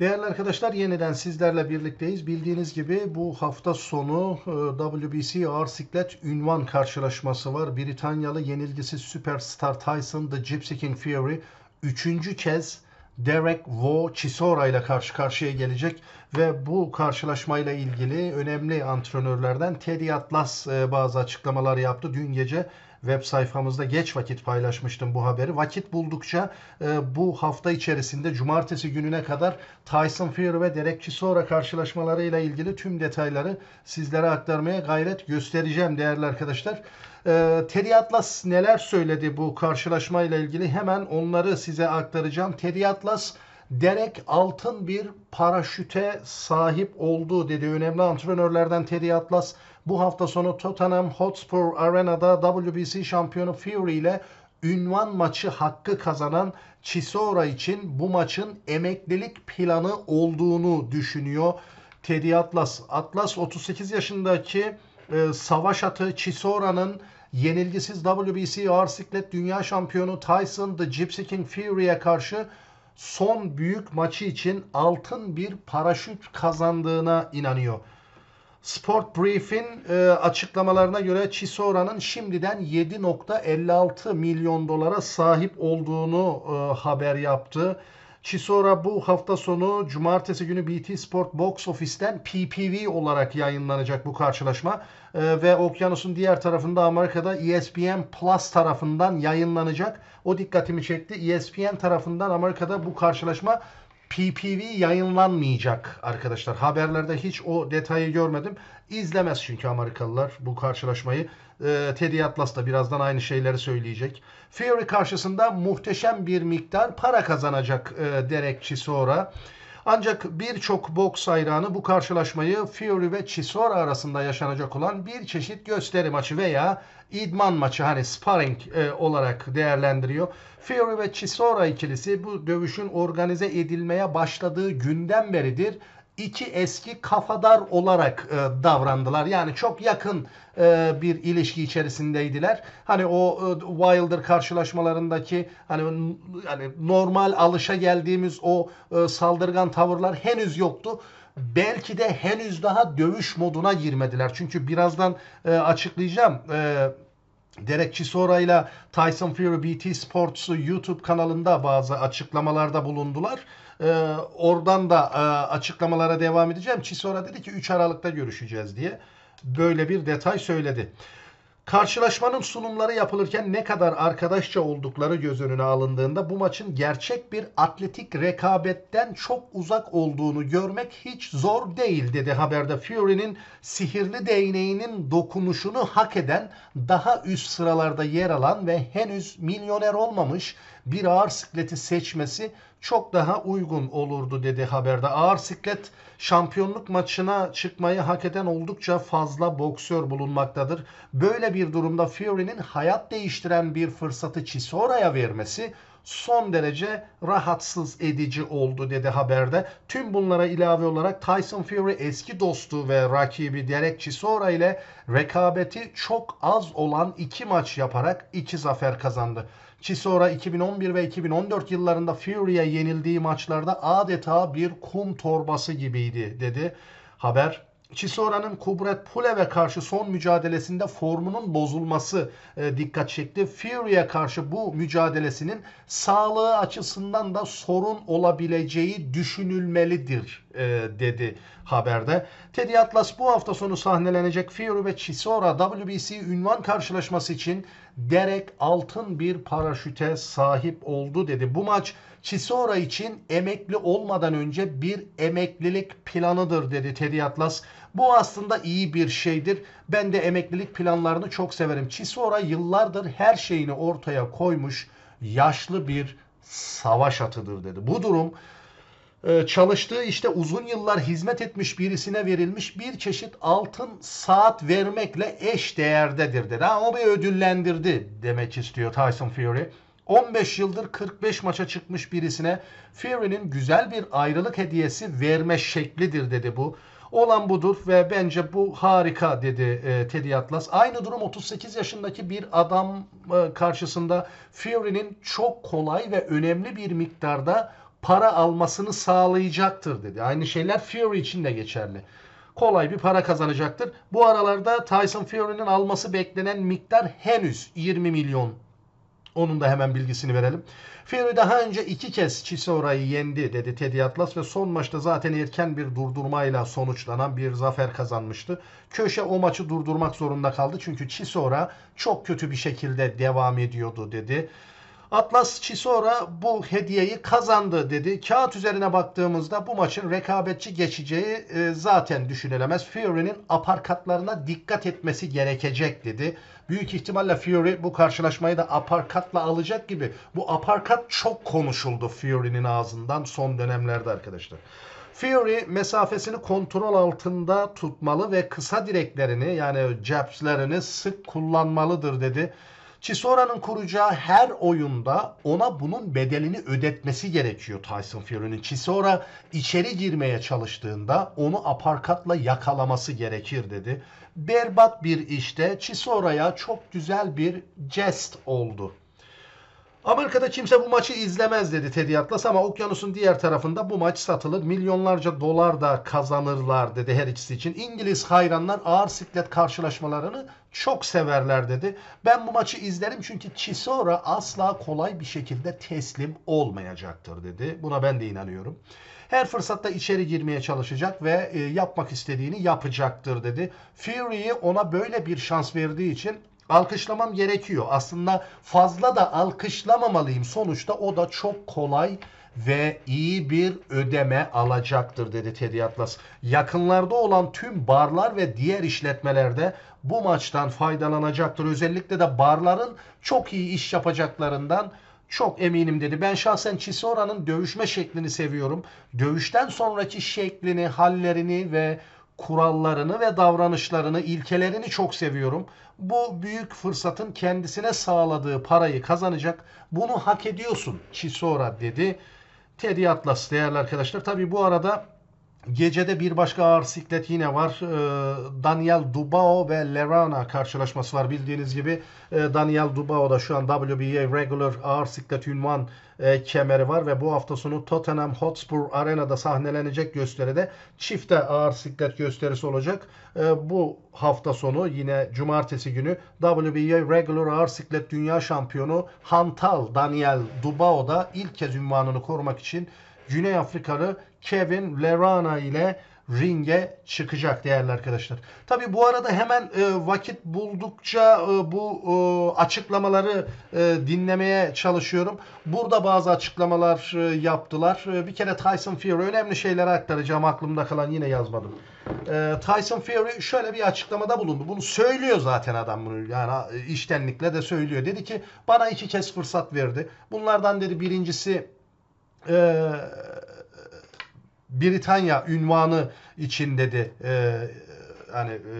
Değerli arkadaşlar yeniden sizlerle birlikteyiz. Bildiğiniz gibi bu hafta sonu e, WBC ağır siklet ünvan karşılaşması var. Britanyalı yenilgisiz süperstar Tyson The Gypsy King Fury üçüncü kez Derek Wo Chisora ile karşı karşıya gelecek ve bu karşılaşmayla ilgili önemli antrenörlerden Teddy Atlas e, bazı açıklamalar yaptı. Dün gece web sayfamızda geç vakit paylaşmıştım bu haberi. Vakit buldukça e, bu hafta içerisinde cumartesi gününe kadar Tyson Fury ve Derek Chisora karşılaşmalarıyla ilgili tüm detayları sizlere aktarmaya gayret göstereceğim değerli arkadaşlar. E, Teddy Atlas neler söyledi bu karşılaşmayla ilgili hemen onları size aktaracağım. Teddy Atlas Derek altın bir paraşüte sahip oldu dedi. Önemli antrenörlerden Teddy Atlas bu hafta sonu Tottenham Hotspur Arena'da WBC şampiyonu Fury ile ünvan maçı hakkı kazanan Chisora için bu maçın emeklilik planı olduğunu düşünüyor. Teddy Atlas. Atlas 38 yaşındaki e, savaş atı Chisora'nın yenilgisiz WBC ağır siklet dünya şampiyonu Tyson The Gypsy King Fury'e karşı son büyük maçı için altın bir paraşüt kazandığına inanıyor. Sport Brief'in e, açıklamalarına göre Chisora'nın şimdiden 7.56 milyon dolara sahip olduğunu e, haber yaptı. Chisora bu hafta sonu cumartesi günü BT Sport Box Office'ten PPV olarak yayınlanacak bu karşılaşma. Ee, ve okyanusun diğer tarafında Amerika'da ESPN Plus tarafından yayınlanacak. O dikkatimi çekti. ESPN tarafından Amerika'da bu karşılaşma PPV yayınlanmayacak arkadaşlar. Haberlerde hiç o detayı görmedim. İzlemez çünkü Amerikalılar bu karşılaşmayı. Ee, Teddy Atlas da birazdan aynı şeyleri söyleyecek. Fury karşısında muhteşem bir miktar para kazanacak e, Derek Chisora. Ancak birçok boks hayranı bu karşılaşmayı Fury ve Chisora arasında yaşanacak olan bir çeşit gösteri maçı veya idman maçı hani sparring e, olarak değerlendiriyor. Fury ve Chisora ikilisi bu dövüşün organize edilmeye başladığı günden beridir iki eski kafadar olarak e, davrandılar. Yani çok yakın e, bir ilişki içerisindeydiler. Hani o e, Wilder karşılaşmalarındaki hani yani normal alışa geldiğimiz o e, saldırgan tavırlar henüz yoktu belki de henüz daha dövüş moduna girmediler. Çünkü birazdan e, açıklayacağım. E, Derek Chisora ile Tyson Fury BT Sports'u YouTube kanalında bazı açıklamalarda bulundular. Ee, oradan da e, açıklamalara devam edeceğim. Chisora dedi ki 3 Aralık'ta görüşeceğiz diye. Böyle bir detay söyledi. Karşılaşmanın sunumları yapılırken ne kadar arkadaşça oldukları göz önüne alındığında bu maçın gerçek bir atletik rekabetten çok uzak olduğunu görmek hiç zor değil dedi haberde. Fury'nin sihirli değneğinin dokunuşunu hak eden daha üst sıralarda yer alan ve henüz milyoner olmamış bir ağır sikleti seçmesi çok daha uygun olurdu dedi haberde. Ağır siklet şampiyonluk maçına çıkmayı hak eden oldukça fazla boksör bulunmaktadır. Böyle bir durumda Fury'nin hayat değiştiren bir fırsatı Chisora'ya vermesi son derece rahatsız edici oldu dedi haberde. Tüm bunlara ilave olarak Tyson Fury eski dostu ve rakibi Derek Chisora ile rekabeti çok az olan iki maç yaparak iki zafer kazandı. Chisora 2011 ve 2014 yıllarında Fury'e yenildiği maçlarda adeta bir kum torbası gibiydi dedi haber. Chisora'nın Kubret Pulev'e karşı son mücadelesinde formunun bozulması e, dikkat çekti. Fury'e karşı bu mücadelesinin sağlığı açısından da sorun olabileceği düşünülmelidir e, dedi haberde. Teddy Atlas bu hafta sonu sahnelenecek Fury ve Chisora WBC ünvan karşılaşması için Derek altın bir paraşüte sahip oldu dedi. Bu maç Chisora için emekli olmadan önce bir emeklilik planıdır dedi Teddy Atlas. Bu aslında iyi bir şeydir. Ben de emeklilik planlarını çok severim. Chisora yıllardır her şeyini ortaya koymuş yaşlı bir savaş atıdır dedi. Bu durum çalıştığı işte uzun yıllar hizmet etmiş birisine verilmiş bir çeşit altın saat vermekle eş değerdedir dedi. Ha, o bir ödüllendirdi demek istiyor Tyson Fury. 15 yıldır 45 maça çıkmış birisine Fury'nin güzel bir ayrılık hediyesi verme şeklidir dedi bu. Olan budur ve bence bu harika dedi e, Teddy Atlas. Aynı durum 38 yaşındaki bir adam e, karşısında Fury'nin çok kolay ve önemli bir miktarda para almasını sağlayacaktır dedi. Aynı şeyler Fury için de geçerli. Kolay bir para kazanacaktır. Bu aralarda Tyson Fury'nin alması beklenen miktar henüz 20 milyon. Onun da hemen bilgisini verelim. Fury daha önce iki kez Chisora'yı yendi dedi Teddy Atlas ve son maçta zaten erken bir durdurmayla sonuçlanan bir zafer kazanmıştı. Köşe o maçı durdurmak zorunda kaldı çünkü Chisora çok kötü bir şekilde devam ediyordu dedi. Atlas Chisora bu hediyeyi kazandı dedi. Kağıt üzerine baktığımızda bu maçın rekabetçi geçeceği e, zaten düşünülemez. Fury'nin aparkatlarına dikkat etmesi gerekecek dedi. Büyük ihtimalle Fury bu karşılaşmayı da aparkatla alacak gibi. Bu aparkat çok konuşuldu Fury'nin ağzından son dönemlerde arkadaşlar. Fury mesafesini kontrol altında tutmalı ve kısa direklerini yani jabslerini sık kullanmalıdır dedi. Chisora'nın kuracağı her oyunda ona bunun bedelini ödetmesi gerekiyor Tyson Fury'nin. Chisora içeri girmeye çalıştığında onu aparkatla yakalaması gerekir dedi. Berbat bir işte Chisora'ya çok güzel bir jest oldu. Amerika'da kimse bu maçı izlemez dedi Teddy Atlas ama okyanusun diğer tarafında bu maç satılır. Milyonlarca dolar da kazanırlar dedi her ikisi için. İngiliz hayranlar ağır siklet karşılaşmalarını çok severler dedi. Ben bu maçı izlerim çünkü Chisora asla kolay bir şekilde teslim olmayacaktır dedi. Buna ben de inanıyorum. Her fırsatta içeri girmeye çalışacak ve e, yapmak istediğini yapacaktır dedi. Fury'yi ona böyle bir şans verdiği için alkışlamam gerekiyor. Aslında fazla da alkışlamamalıyım. Sonuçta o da çok kolay ve iyi bir ödeme alacaktır dedi Teddy Atlas. Yakınlarda olan tüm barlar ve diğer işletmelerde bu maçtan faydalanacaktır. Özellikle de barların çok iyi iş yapacaklarından çok eminim dedi. Ben şahsen Chisora'nın dövüşme şeklini seviyorum. Dövüşten sonraki şeklini, hallerini ve kurallarını ve davranışlarını, ilkelerini çok seviyorum. Bu büyük fırsatın kendisine sağladığı parayı kazanacak. Bunu hak ediyorsun Chisora dedi. Teddy Atlas değerli arkadaşlar. Tabi bu arada Gecede bir başka ağır siklet yine var. Ee, Daniel Dubao ve Lerana karşılaşması var. Bildiğiniz gibi e, Daniel Dubao da şu an WBA Regular ağır siklet ünvan e, kemeri var ve bu hafta sonu Tottenham Hotspur Arena'da sahnelenecek gösteride çifte ağır siklet gösterisi olacak. E, bu hafta sonu yine cumartesi günü WBA Regular ağır siklet dünya şampiyonu Hantal Daniel Dubao da ilk kez ünvanını korumak için Güney Afrikalı Kevin Lerana ile ringe çıkacak değerli arkadaşlar. Tabi bu arada hemen e, vakit buldukça e, bu e, açıklamaları e, dinlemeye çalışıyorum. Burada bazı açıklamalar e, yaptılar. E, bir kere Tyson Fury önemli şeyleri aktaracağım aklımda kalan yine yazmadım. E, Tyson Fury şöyle bir açıklamada bulundu. Bunu söylüyor zaten adam bunu yani e, iştenlikle de söylüyor. Dedi ki bana iki kez fırsat verdi. Bunlardan dedi birincisi eee Britanya ünvanı için dedi e, hani e,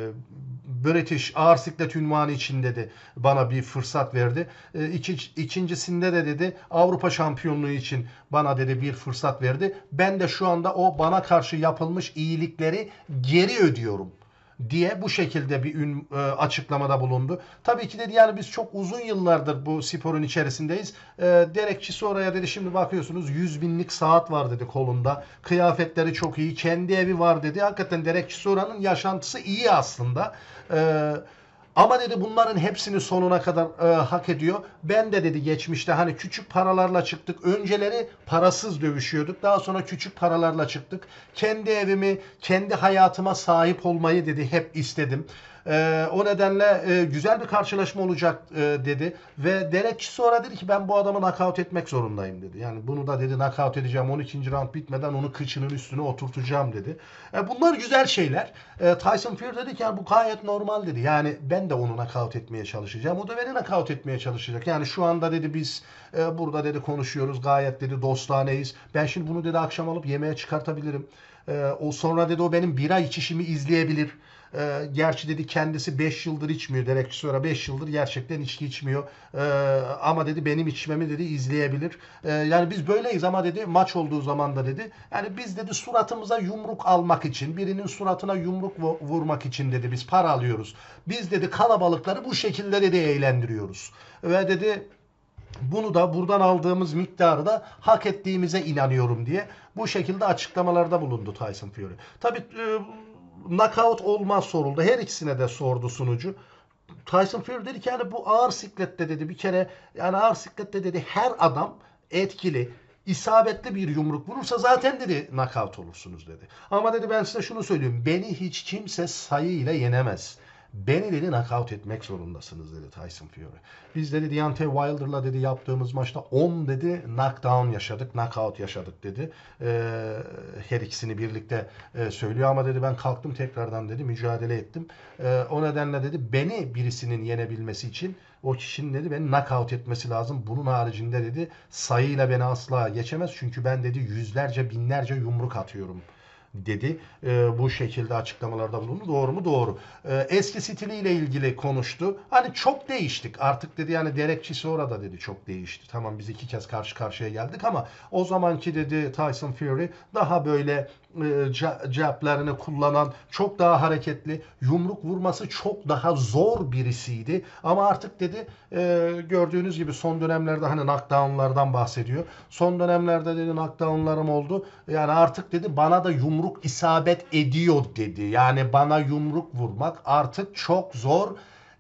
British ağır siklet ünvanı için dedi bana bir fırsat verdi. E, iki, ikincisinde de dedi Avrupa şampiyonluğu için bana dedi bir fırsat verdi. Ben de şu anda o bana karşı yapılmış iyilikleri geri ödüyorum diye bu şekilde bir ün, e, açıklamada bulundu. Tabii ki dedi yani biz çok uzun yıllardır bu sporun içerisindeyiz. E, Derek oraya dedi şimdi bakıyorsunuz 100 binlik saat var dedi kolunda. Kıyafetleri çok iyi. Kendi evi var dedi. Hakikaten Derek Chisora'nın yaşantısı iyi aslında. Eee ama dedi bunların hepsini sonuna kadar e, hak ediyor. Ben de dedi geçmişte hani küçük paralarla çıktık. Önceleri parasız dövüşüyorduk. Daha sonra küçük paralarla çıktık. Kendi evimi, kendi hayatıma sahip olmayı dedi hep istedim. E, o nedenle e, güzel bir karşılaşma olacak e, dedi. Ve Derek sonra dedi ki ben bu adamı nakavt etmek zorundayım dedi. Yani bunu da dedi nakavt edeceğim 12. round bitmeden onu kıçının üstüne oturtacağım dedi. E, bunlar güzel şeyler. E, Tyson Fury dedi ki yani bu gayet normal dedi. Yani ben de onu nakavt etmeye çalışacağım. O da beni nakavt etmeye çalışacak. Yani şu anda dedi biz e, burada dedi konuşuyoruz. Gayet dedi dostaneyiz. Ben şimdi bunu dedi akşam alıp yemeğe çıkartabilirim. E, o sonra dedi o benim bira içişimi izleyebilir. E, gerçi dedi kendisi 5 yıldır içmiyor. Derek sonra 5 yıldır gerçekten içki içmiyor. E, ama dedi benim içmemi dedi izleyebilir. E, yani biz böyleyiz ama dedi maç olduğu zaman da dedi. Yani biz dedi suratımıza yumruk almak için, birinin suratına yumruk vurmak için dedi biz para alıyoruz. Biz dedi kalabalıkları bu şekilde dedi eğlendiriyoruz. Ve dedi Bunu da buradan aldığımız miktarı da hak ettiğimize inanıyorum diye bu şekilde açıklamalarda bulundu Tyson Fury. Tabii e, knockout olmaz soruldu. Her ikisine de sordu sunucu. Tyson Fury dedi ki yani bu ağır siklette dedi bir kere yani ağır siklette dedi her adam etkili isabetli bir yumruk vurursa zaten dedi knockout olursunuz dedi. Ama dedi ben size şunu söyleyeyim. Beni hiç kimse sayıyla yenemez. Beni dedi knockout etmek zorundasınız dedi Tyson Fury. Biz dedi Deontay Wilder'la dedi yaptığımız maçta 10 dedi knockdown yaşadık, knockout yaşadık dedi. Ee, her ikisini birlikte e, söylüyor ama dedi ben kalktım tekrardan dedi mücadele ettim. Ee, o nedenle dedi beni birisinin yenebilmesi için o kişinin dedi beni knockout etmesi lazım. Bunun haricinde dedi sayıyla beni asla geçemez. Çünkü ben dedi yüzlerce binlerce yumruk atıyorum dedi. E, bu şekilde açıklamalarda bulundu. Doğru mu? Doğru. E, eski stiliyle ilgili konuştu. Hani çok değiştik. Artık dedi yani Derek Chisora da dedi çok değişti. Tamam biz iki kez karşı karşıya geldik ama o zamanki dedi Tyson Fury daha böyle e, ceplerini kullanan, çok daha hareketli, yumruk vurması çok daha zor birisiydi. Ama artık dedi e, gördüğünüz gibi son dönemlerde hani knockdownlardan bahsediyor. Son dönemlerde dedi knockdownlarım oldu. Yani artık dedi bana da yumruk isabet ediyor dedi. Yani bana yumruk vurmak artık çok zor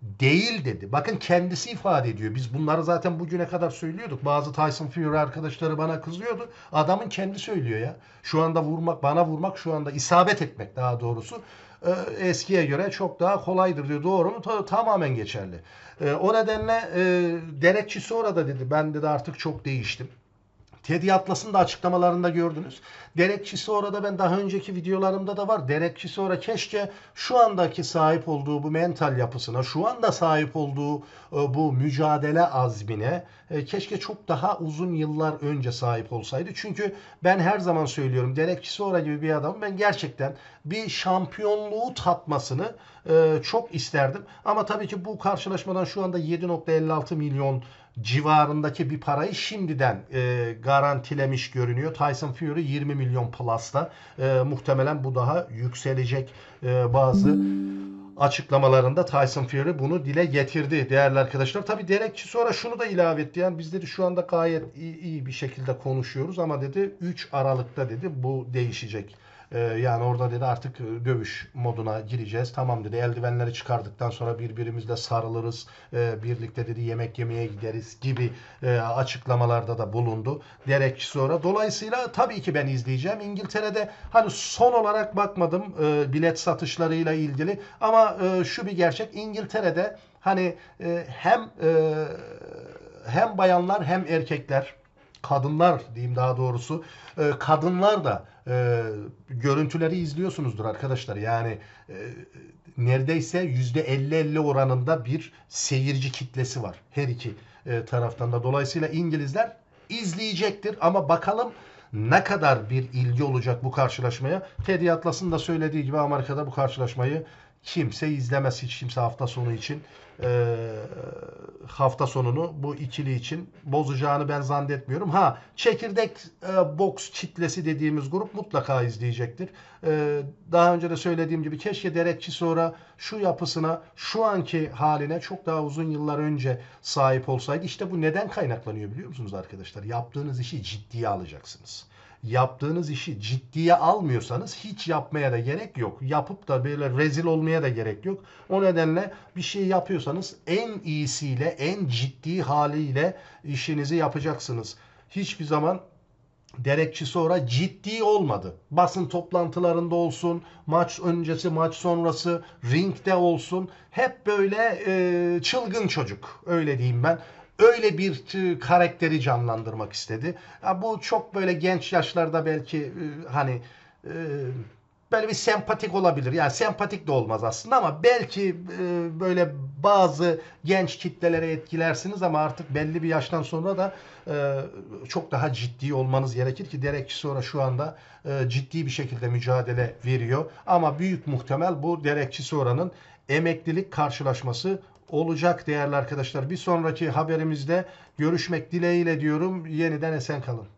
değil dedi. Bakın kendisi ifade ediyor. Biz bunları zaten bugüne kadar söylüyorduk. Bazı Tyson Fury arkadaşları bana kızıyordu. Adamın kendi söylüyor ya. Şu anda vurmak, bana vurmak şu anda isabet etmek daha doğrusu e, eskiye göre çok daha kolaydır diyor. Doğru mu? Ta- tamamen geçerli. E, o nedenle e, Derek sonra da dedi ben de artık çok değiştim. Teddy Atlas'ın da açıklamalarında gördünüz. Derek Chisora ben daha önceki videolarımda da var. Derek Chisora keşke şu andaki sahip olduğu bu mental yapısına, şu anda sahip olduğu e, bu mücadele azmine e, keşke çok daha uzun yıllar önce sahip olsaydı. Çünkü ben her zaman söylüyorum Derek Chisora gibi bir adam ben gerçekten bir şampiyonluğu tatmasını e, çok isterdim. Ama tabii ki bu karşılaşmadan şu anda 7.56 milyon civarındaki bir parayı şimdiden e, garantilemiş görünüyor. Tyson Fury 20 milyon plus'ta. E, muhtemelen bu daha yükselecek e, bazı açıklamalarında Tyson Fury bunu dile getirdi değerli arkadaşlar. Tabi Derek sonra şunu da ilave etti. Yani biz dedi şu anda gayet iyi, iyi bir şekilde konuşuyoruz ama dedi 3 Aralık'ta dedi bu değişecek. Ee, yani orada dedi artık e, dövüş moduna gireceğiz. Tamam dedi eldivenleri çıkardıktan sonra birbirimizle sarılırız. Ee, birlikte dedi yemek yemeye gideriz gibi e, açıklamalarda da bulundu. Derek sonra. Dolayısıyla tabii ki ben izleyeceğim. İngiltere'de hani son olarak bakmadım e, bilet satışlarıyla ilgili ama şu bir gerçek İngiltere'de hani hem hem bayanlar hem erkekler kadınlar diyeyim daha doğrusu e, kadınlar da e, görüntüleri izliyorsunuzdur arkadaşlar. Yani e, neredeyse yüzde 50-50 oranında bir seyirci kitlesi var her iki e, taraftan da. Dolayısıyla İngilizler izleyecektir ama bakalım ne kadar bir ilgi olacak bu karşılaşmaya. Teddy Atlas'ın da söylediği gibi Amerika'da bu karşılaşmayı kimse izlemez hiç kimse hafta sonu için e, hafta sonunu bu ikili için bozacağını ben zannetmiyorum. Ha çekirdek e, boks kitlesi dediğimiz grup mutlaka izleyecektir. E, daha önce de söylediğim gibi keşke Derekçi sonra şu yapısına şu anki haline çok daha uzun yıllar önce sahip olsaydı. İşte bu neden kaynaklanıyor biliyor musunuz arkadaşlar? Yaptığınız işi ciddiye alacaksınız yaptığınız işi ciddiye almıyorsanız hiç yapmaya da gerek yok. Yapıp da böyle rezil olmaya da gerek yok. O nedenle bir şey yapıyorsanız en iyisiyle, en ciddi haliyle işinizi yapacaksınız. Hiçbir zaman Derekçi sonra ciddi olmadı. Basın toplantılarında olsun, maç öncesi, maç sonrası, ringde olsun. Hep böyle e, çılgın çocuk. Öyle diyeyim ben öyle bir karakteri canlandırmak istedi. Ya bu çok böyle genç yaşlarda belki e, hani e, böyle bir sempatik olabilir. Yani sempatik de olmaz aslında ama belki e, böyle bazı genç kitlelere etkilersiniz ama artık belli bir yaştan sonra da çok daha ciddi olmanız gerekir ki Derek sonra şu anda ciddi bir şekilde mücadele veriyor. Ama büyük muhtemel bu Derek sonranın emeklilik karşılaşması olacak değerli arkadaşlar. Bir sonraki haberimizde görüşmek dileğiyle diyorum. Yeniden esen kalın.